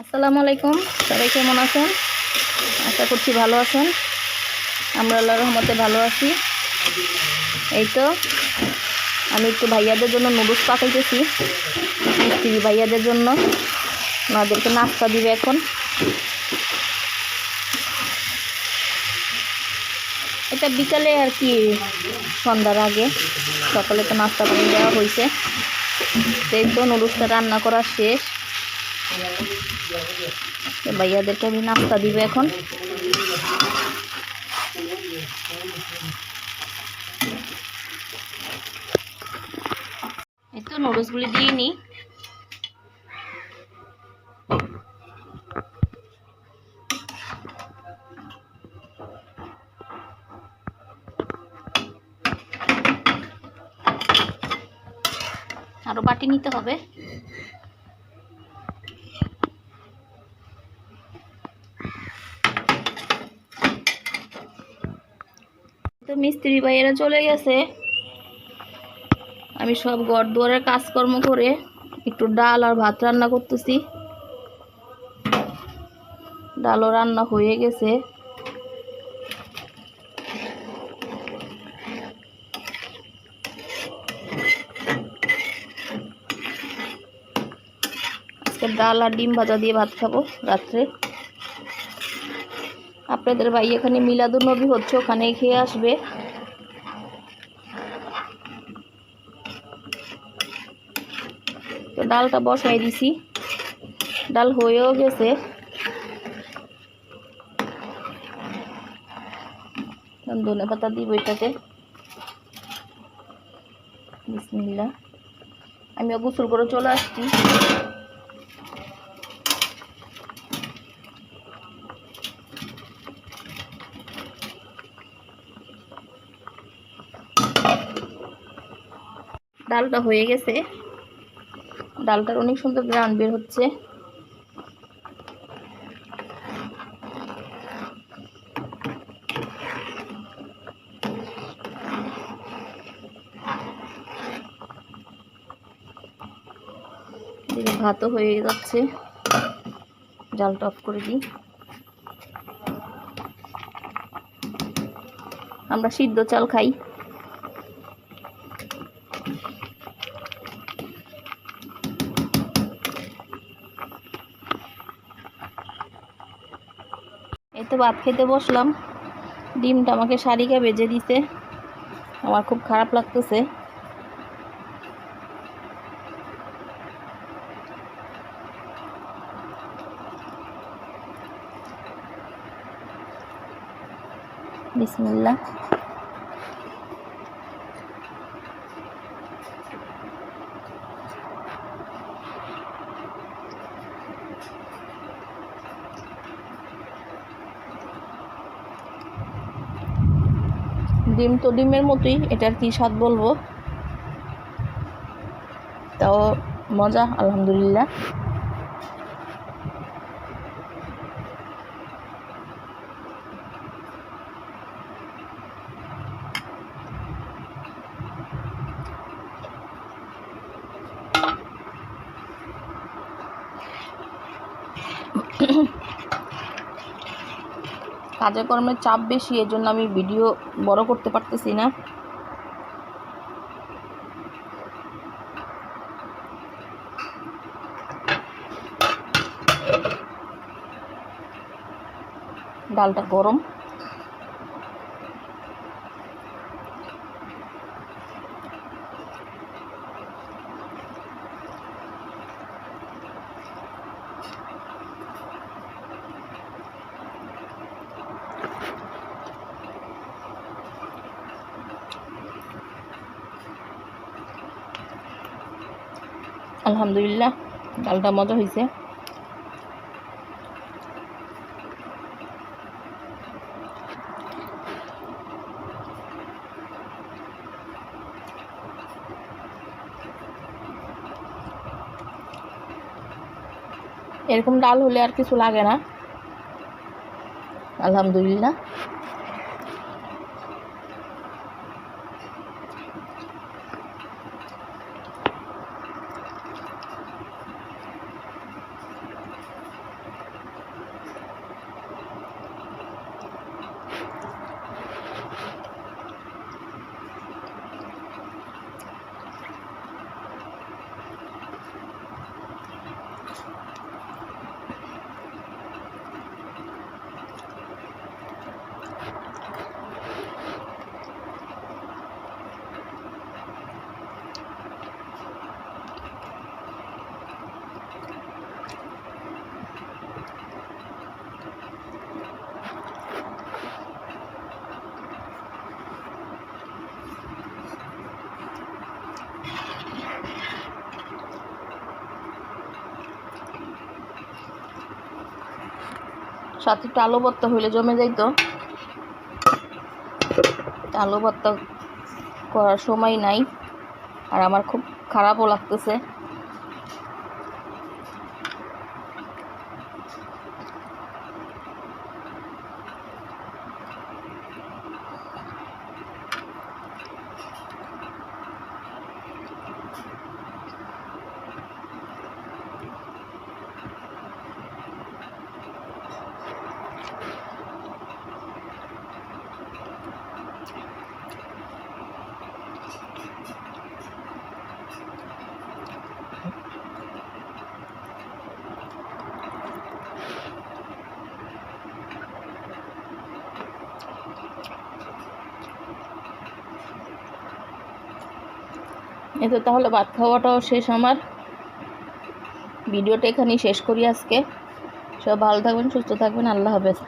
আসসালামু আলাইকুম। সবাই কেমন আছেন? আশা করছি ভালো আছেন। আমরা আল্লাহ রহমতে ভালো আছি। এই তো, আমি একটু ভাইয়াদের জন্য নুডলস পাকাইতেছি মিস্ত্রি ভাইয়াদের জন্য। ওনাদেরকে নাস্তা দিবে এখন। এটা বিকালে আর কি, সন্ধ্যার আগে। সকালে তো নাস্তা পানি দেওয়া হয়েছে সেই তো নুডলসটা রান্না করা শেষ। ভাইয়াদেরকে আমি নাস্তা দিবে এখন। এই তো নুডলসগুলি দিয়ে নিই আরও বাটি নিতে হবে। তো মিস্ত্রি ভাইয়েরা চলে গেছে। আমি সব ঘর দুয়ারের কাজকর্ম করে একটু ডাল আর ভাত রান্না করতেছি। ডালও রান্না হয়ে গেছে। ডাল আর ডিম ভাজা দিয়ে ভাত খাব রাত্রে। আপনাদের ভাই এখানে মিলাদুর নবী হচ্ছে, ওখানে খেয়ে আসবে। তো ডালটা বসাই দিছি। ডাল হয়েও গেছে। ধনে পাতা দিব এটাতে। বিসমিল্লা আমিও গোসল করে চলে আসছি। ডালটা হয়ে গেছে। ডালটার অনেক সুন্দর গ্রান বের হচ্ছে। ভাতও হয়ে যাচ্ছে। জালটা অফ করে দিই। আমরা সিদ্ধ চাল খাই। এই তো ভাত খেতে বসলাম। ডিমটা আমাকে শাড়িকে বেজে দিতে আমার খুব খারাপ লাগতেছে। বিসমিল্লা ডিম তো ডিমের মতোই এটার কি স্বাদ বলব? তাও মজা আলহামদুলিল্লাহ। কাজে কর্মের চাপ বেশি এর জন্য আমি ভিডিও বড় করতে পারতেছি না। ডালটা গরম। আলহামদুলিল্লাহ ডালটা মজা হয়েছে এরকম ডাল হলে আর কিছু লাগে না। আলহামদুলিল্লাহ। সাথে একটু আলু ভর্তা হইলে জমে যাইতো। আলু ভর্তা করার সময় নাই, আর আমার খুব খারাপও লাগতেছে। এতে তাহলে ভাত খাওয়াটাও শেষ আমার। ভিডিওটা এখানেই শেষ করি আজকে। সব ভালো থাকবেন, সুস্থ থাকবেন, আল্লাহ হাফেজ।